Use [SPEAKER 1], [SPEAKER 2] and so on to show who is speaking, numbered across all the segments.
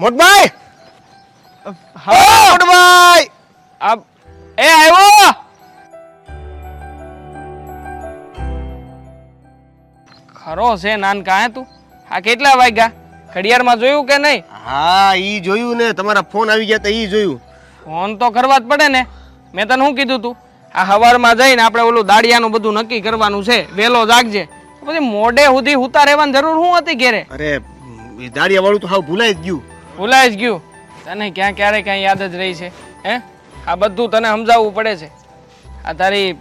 [SPEAKER 1] મોટભાઈ! મોટભાઈ!
[SPEAKER 2] આ એ આવ્યો? ખરો છે નાનકા હે તું? આ કેટલા વાગ્યા? ઘડિયાળમાં જોયું કે નહીં?
[SPEAKER 1] હા ઈ જોયું ને તમારા ફોન આવી ગયા તો ઈ જોયું.
[SPEAKER 2] ફોન તો કરવા જ પડે ને. મેં તને શું કીધું તું? આ હવારમાં જઈને આપણે ઓલું દાડિયાનું બધું નક્કી કરવાનું છે. વહેલો જાગજે. પછી મોડે સુધી ઉતાર રહેવાની જરૂર શું હતી ઘેરે?
[SPEAKER 1] અરે દાડિયા વાળું તો હાવ ભૂલાઈ જ ગયું.
[SPEAKER 2] ભૂલાઈ જ ગયું. તને ક્યાં ક્યારે ક્યાં યાદ જ રહી છે હે? આ બધું તને સમજાવવું પડે છે. આ તારી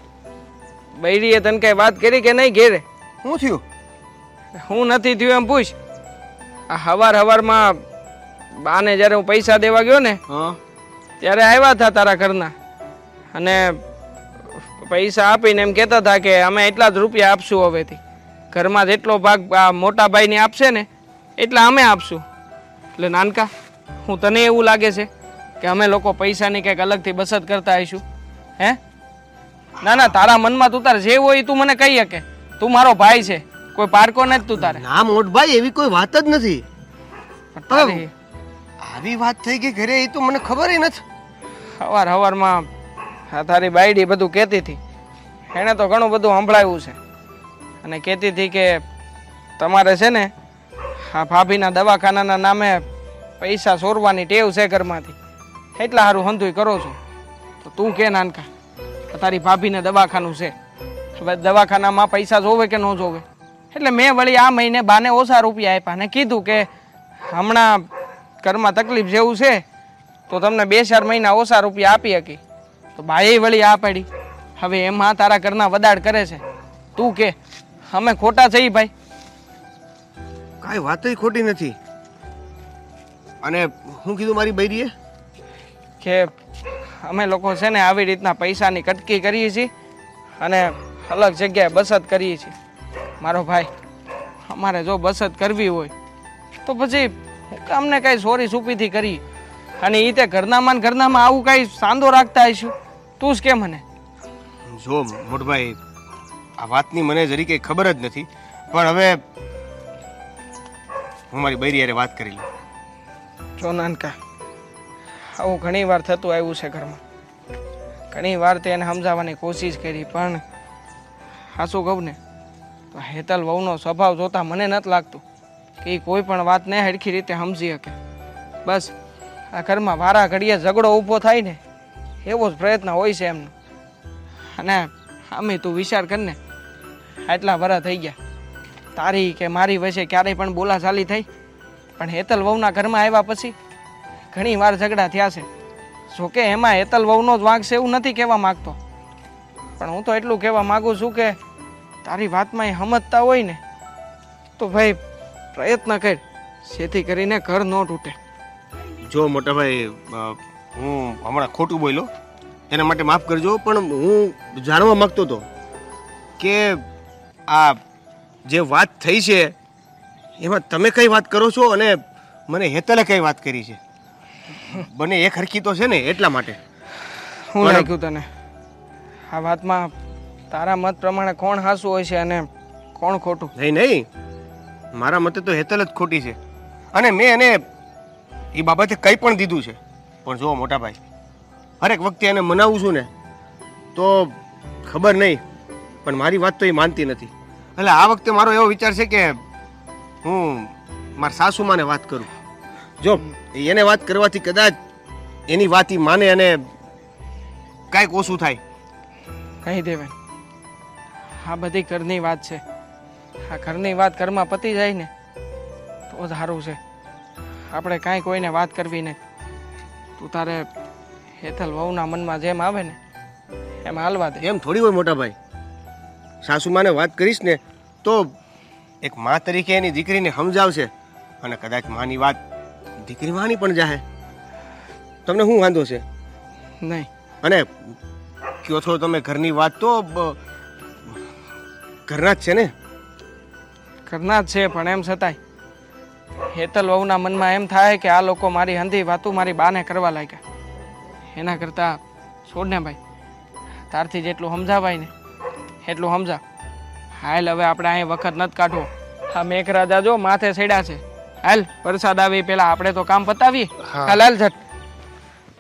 [SPEAKER 2] બૈરીએ તને કઈ વાત કરી કે નહીં ઘેરે?
[SPEAKER 1] શું થયું?
[SPEAKER 2] હું નથી થયું એમ પૂછ. આ હવાર હવારમાં બાને જ્યારે હું પૈસા દેવા ગયો ને
[SPEAKER 1] હા.
[SPEAKER 2] ત્યારે આવ્યા હતા તારા ઘરના. અને પૈસા આપીને એમ કહેતા હતા કે અમે એટલા જ રૂપિયા આપશું હવેથી. ઘરમાં જેટલો ભાગ આ મોટા ભાઈને આપશે ને એટલા અમે આપશું. એટલે નાનકા હું તને એવું લાગે છે કે અમે લોકો પૈસાની કંઈક અલગથી બચત કરતા આવીશું? હે? ના ના તારા મનમાં તું તારે જે હોય એ તું મને કહી શકે. તું મારો ભાઈ છે. કોઈ પારકો નથી તું તારે.
[SPEAKER 1] ના મોટભાઈ એવી કોઈ વાત જ નથી.
[SPEAKER 2] તારી
[SPEAKER 1] આવી વાત થઈ ગઈ ઘરે એ તો મને ખબર નથી.
[SPEAKER 2] હવાર હવારમાં આ તારી બાયડી બધું કહેતી હતી. એણે તો ઘણું બધું સંભળાયું છે. અને કહેતી હતી કે તમારે છે ને આ ભાભીના દવાખાનાના નામે પૈસા ચોરવાની ટેવ છે ઘરમાંથી. એટલા સારું હંધુય કરો છો. તો તું કે નાનકા તારી ભાભીને દવાખાનું છે. હવે દવાખાનામાં પૈસા જોવે કે ન જોવે? એટલે મેં વળી આ મહિને બાને ઓછા રૂપિયા આપ્યા ને કીધું કે હમણાં ઘરમાં તકલીફ જેવું છે, તો તમને બે ચાર મહિના ઓછા રૂપિયા આપી શકી તો બાએ વળી આ પાડી. હવે એમાં તારા ઘરના વદાડ કરે છે. તું કે, અમે ખોટા છીએ ભાઈ.
[SPEAKER 1] કાંઈ વાતય ખોટી નથી. અને હું કીધું મારી બૈરીએ?
[SPEAKER 2] કે અમે લોકો છે ને આવી રીતના પૈસાની કટકી કરીએ છીએ અને અલગ જગ્યાએ બચત કરીએ છીએ. મારો ભાઈ અમારે જો બચત કરવી હોય તો પછી અમને કાંઈ સોરી સુપીથી કરી? અને એ તે ઘરનામાં ઘરનામાં આવું કાંઈ સાંદો રાખતા હશું? તું જ કે મને.
[SPEAKER 1] જો મોટભાઈ આ વાતની મને જરી કંઈ ખબર જ નથી પણ હવે હું મારી બૈરી યારે વાત કરી લઉં.
[SPEAKER 2] જો નાનકા, આવું ઘણી વાર થતું આવ્યું છે ઘરમાં. ઘણી વાર તે એને સમજાવવાની કોશિશ કરી, પણ હાસું કહું ને, તો હેતલ વહુનો સ્વભાવ જોતા મને નથી લાગતું કે એ કોઈ પણ વાતને હરખી રીતે સમજી શકે. બસ, આ ઘરમાં વારા ઘડીએ ઝઘડો ઊભો થાય ને, એવો જ પ્રયત્ન હોય છે એમનો. અને આમે તું વિચાર કરને આટલા વરા થઈ ગયા. તારી કે મારી વચ્ચે ક્યારેય પણ બોલાચાલી થઈ. પણ હેતલ વહુના ઘરમાં આવ્યા પછી ઘણી વાર ઝઘડા થયા છે. જોકે એમાં હેતલ વહુનો જ વાંક છે એવું નથી કહેવા માગતો. પણ હું તો એટલું કહેવા માગું છું કે તારી વાતમાં એ સમજતા હોય ને, તો ભાઈ પ્રયત્ન કર, જેથી કરીને ઘર ન તૂટે.
[SPEAKER 1] જો મોટાભાઈ હું હમણાં ખોટું બોલ્યો, એના માટે માફ કરજો, પણ હું જાણવા માગતો હતો કે આ જે વાત થઈ છે એમાં તમે કઈ વાત કરો છો અને મને હેતલે કઈ વાત કરી છે? બને એક હરકી તો છે ને એટલા માટે.
[SPEAKER 2] હું
[SPEAKER 1] બરાબર.
[SPEAKER 2] તને? આ વાતમાં તારા મત પ્રમાણે કોણ હાસું હોય છે અને કોણ ખોટું?
[SPEAKER 1] નહીં નહીં. મારા મતે તો હેતલ જ ખોટી છે. અને મેં એને એ બાબતે કંઈ પણ દીધું છે. પણ જુઓ મોટા ભાઈ હરેક વખતે એને મનાવું છું ને તો ખબર નહીં. પણ મારી વાત તો એ માનતી નથી. એટલે આ વખતે મારો એવો વિચાર છે કે હું મારા સાસુમાને વાત કરું. જો એને વાત કરવાથી કદાચ એની વાત ઈ માને અને કાંઈક ઓછું થાય.
[SPEAKER 2] કહી દેવે આ બધી ઘરની વાત છે. આ ઘરની વાત ઘરમાં પતી જાય ને તો સારું છે. આપણે કાંઈ કોઈને વાત કરવી નહીં. તું તારે હેતલ વહુના મનમાં જેમ આવે ને એમ હાલવા દે.
[SPEAKER 1] એમ થોડી હોય મોટા ભાઈ સાસુમાને વાત કરીશ ને તો એક મા તરીકે એની દીકરીને સમજાવશે અને કદાચ માની વાત દીકરી માની પણ જાહે. તમને શું વાંધો છે?
[SPEAKER 2] નહીં.
[SPEAKER 1] અને કયો છો તમે ઘરની વાત તો ઘરના જ છે ને?
[SPEAKER 2] ઘરના જ છે પણ એમ છતાંય. હેતલ વહુના મનમાં એમ થાય કે આ લોકો મારી હંધી વાતું મારી બાને કરવા લાગ્યા. એના કરતાં છોડ ને ભાઈ તારથી જેટલું સમજાવાય ને એટલું સમજા. હાલ હવે આપણે અહીં વખત નથી કાઢવો. આ મેઘરાજા જો માથે સડ્યા છે. હાલ વરસાદ આવે પેલા પહેલા આપણે તો કામ પતાવીએ.
[SPEAKER 1] હા.
[SPEAKER 2] હાલ હાલ ઝટ.